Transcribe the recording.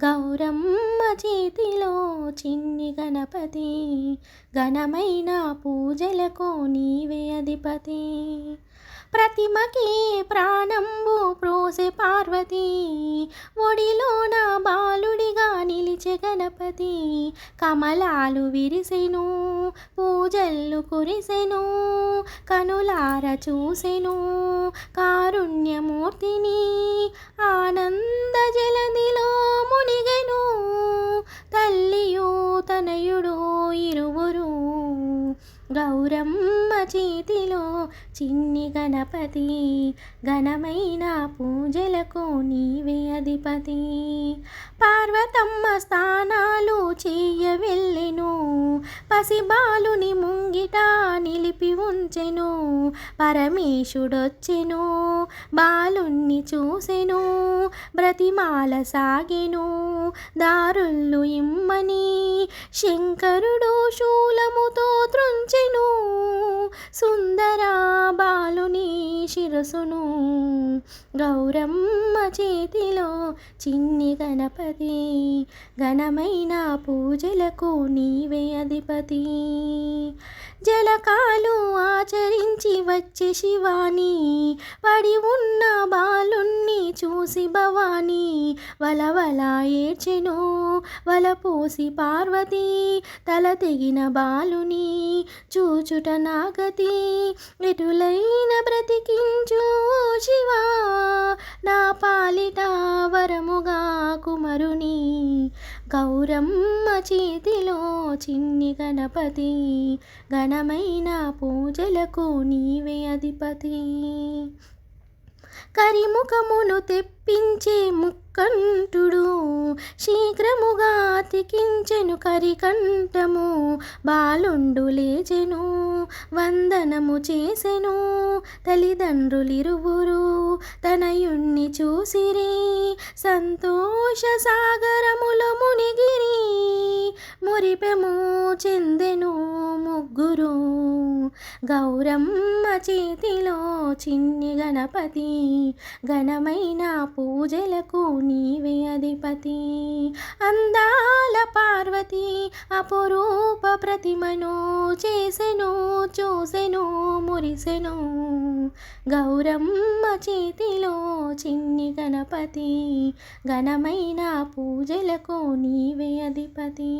గౌరమ్మ చేతిలో చిన్ని గణపతి ఘనమైన పూజలకు నీవే అధిపతి. ప్రతిమకి ప్రాణంబు ప్రోసె పార్వతి ఒడిలోన బాలుడిగా నిలిచే గణపతి. కమలాలు విరిసెను పూజల్లు కురిసెను కనులార చూసెను కారుణ్యమూర్తిని ఆనంద గౌరమ్మ చేతిలో చిన్ని గణపతి ఘనమైన పూజలకు నీవే అధిపతి. పార్వతమ్మ స్థానాలు చెయ్య వెళ్ళెను పసిబాలుని ముంగిట నిలిపి ఉంచెను పరమేశుడొచ్చెను బాలుణ్ణి చూసెను బ్రతిమాల సాగెను దారుళ్ళు ఇమ్మని శంకరుడు శూలముతో శిరసును గౌరమ్మ చేతిలో చిన్ని గణపతి ఘనమైన పూజలకు నీవే అధిపతి. జలకాలు ఆచరించి వచ్చే శివాని పడి ఉన్న బాలుణ్ణి చూసి భవాని వలవల ఏడ్చెను వలపోసి పార్వతి తల తెగిన బాలుని చూచుట నాగతి ఎటులైన బ్రతికించు శివా నా పాలిట వరముగా కుమరుని. గౌరమ్మ చేతిలో చిన్ని గణపతి ఘనమైన పూజలకు నీవే అధిపతి. కరిముఖమును తెప్పించే ముక్కంటుడు శీఘ్రముగా బతికించెను కరికంఠము బాలుండు లేచెను వందనము చేసెను. తల్లిదండ్రులిరువురు తనయుణ్ణి చూసిరి సంతోష సాగరములో మునిగిరి. మురిపెము చెందెను ముగ్గురు గౌరమ్మ చేతిలో చిన్ని గణపతి. ఘనమైన పూజలకు నీవే అధిపతి. అందా పార్వతి అపురూప ప్రతిమను చేసెను చూసెను మురిసెను. గౌరమ్మ చేతిలో చిన్ని గణపతి ఘనమైన పూజలకు నీవే అధిపతి.